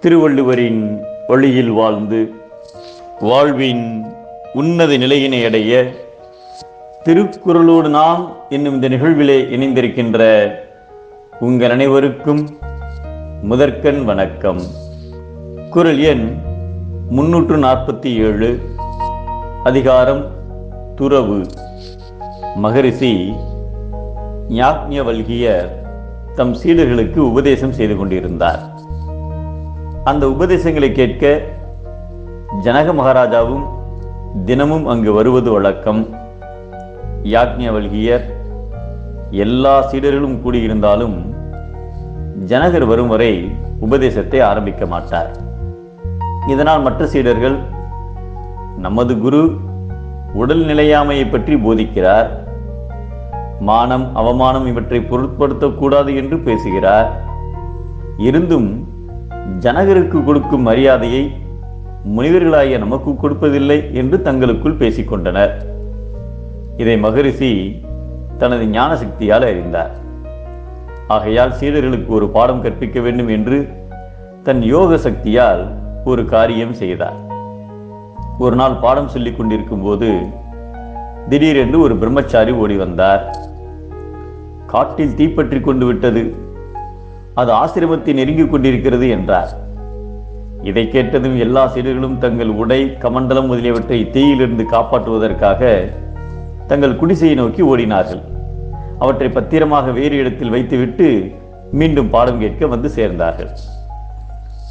திருவள்ளுவரின் வழியில் வாழ்ந்து வாழ்வின் உன்னத நிலையினை அடைய திருக்குறளோடு நாம் என்னும் இந்த நிகழ்விலே இணைந்திருக்கின்ற உங்கள் அனைவருக்கும் முதற்கண் வணக்கம். குரல் எண் முன்னூற்று நாற்பத்தி ஏழு அதிகாரம் துறவு. மகரிஷி ஞாக்ஞவல்கியர் தம் சீடர்களுக்கு உபதேசம் செய்து கொண்டிருந்தார். அந்த உபதேசங்களை கேட்க ஜனக மகாராஜாவும் தினமும் அங்கு வருவது வழக்கம். யாக்ஞவல்கியர் எல்லா சீடர்களும் கூடியிருந்தாலும் ஜனகர் வரும் வரை உபதேசத்தை ஆரம்பிக்க மாட்டார். இதனால் மற்ற சீடர்கள் நமது குரு உடல் நிலையாமையை பற்றி போதிக்கிறார். மானம் அவமானம் இவற்றை பொருட்படுத்தக்கூடாது என்று பேசுகிறார். இருந்தும் ஜனகருக்கு கொடுக்கும் மரியாதையை முனிவர்களாகிய நமக்கு கொடுப்பதில்லை என்று தங்களுக்குள் பேசிக்கொண்டனர். இதை மகரிஷி தனது ஞான சக்தியால் அறிந்தார். ஆகையால் சீடர்களுக்கு ஒரு பாடம் கற்பிக்க வேண்டும் என்று தன் யோக சக்தியால் ஒரு காரியம் செய்தார். ஒரு நாள் பாடம் சொல்லிக் கொண்டிருக்கும் போது திடீரென்று ஒரு பிரம்மச்சாரி ஓடி வந்தார். காட்டில் தீப்பற்றி கொண்டு விட்டது. அது ஆசிரமத்தை நெருங்கிக் கொண்டிருக்கிறது என்றார். இதை கேட்டதும் எல்லா சீடர்களும் தங்கள் உடை கமண்டலம் முதலியவற்றை தீயிலிருந்து காப்பாற்றுவதற்காக தங்கள் குடிசையை நோக்கி ஓடினார்கள். அவற்றை பத்திரமாக வேறு இடத்தில் வைத்துவிட்டு மீண்டும் பாடம் கேட்க வந்து சேர்ந்தார்கள்.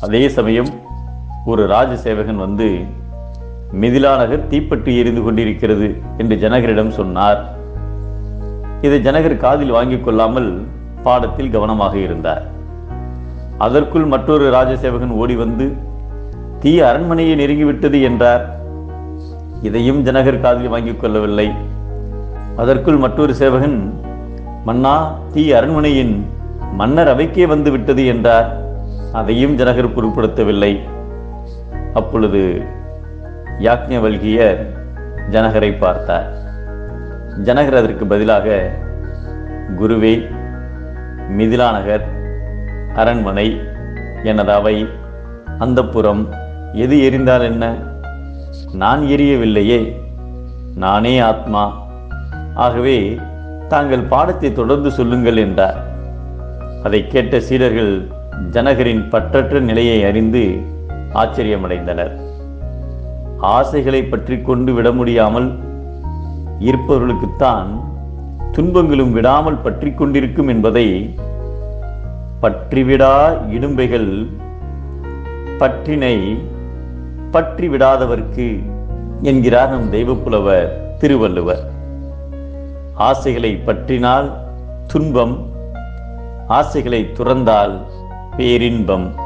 அதே சமயம் ஒரு ராஜசேவகன் வந்து மிதிலா நகர் தீப்பற்றி எரிந்து கொண்டிருக்கிறது என்று ஜனகரிடம் சொன்னார். இதை ஜனகர் காதில் வாங்கிக் கொள்ளாமல் பாடத்தில் கவனமாக இருந்தார். அதற்குள் மற்றொரு ராஜசேவகன் ஓடி வந்து தீ அரண்மனையை நெருங்கிவிட்டது என்றார். இதையும் ஜனகர் காதில் வாங்கிக் கொள்ளவில்லை. அதற்குள் மற்றொரு சேவகன் மன்னா தீ அரண்மனையின் மன்னர் அவைக்கே வந்து விட்டது என்றார். அதையும் ஜனகர் பொருட்படுத்தவில்லை. அப்பொழுது யாக்ஞவல்கியர் ஜனகரை பார்த்தார். ஜனகர் அதற்கு பதிலாக குருவே மிதிலா நகர் அரண்மனை எனது அவை. அந்தப்புறம் எது எரிந்தால் என்ன? நான் எரியவில்லையே. நானே ஆத்மா. ஆகவே தாங்கள் பாடத்தை தொடர்ந்து சொல்லுங்கள் என்றார். அதை கேட்ட சீடர்கள் ஜனகரின் பற்றற்ற நிலையை அறிந்து ஆச்சரியமடைந்தனர். ஆசைகளை பற்றி கொண்டு விட முடியாமல் இருப்பவர்களுக்குத்தான் துன்பங்களும் விடாமல் பற்றி கொண்டிருக்கும் என்பதை பற்றிவிடா இடும்பைகள் பற்றினை பற்றிவிடாதவர்க்கு என்கிறார் நம் தெய்வப்புலவர் திருவள்ளுவர். ஆசைகளை பற்றினால் துன்பம் ஆசைகளை துறந்தால் பேரின்பம்.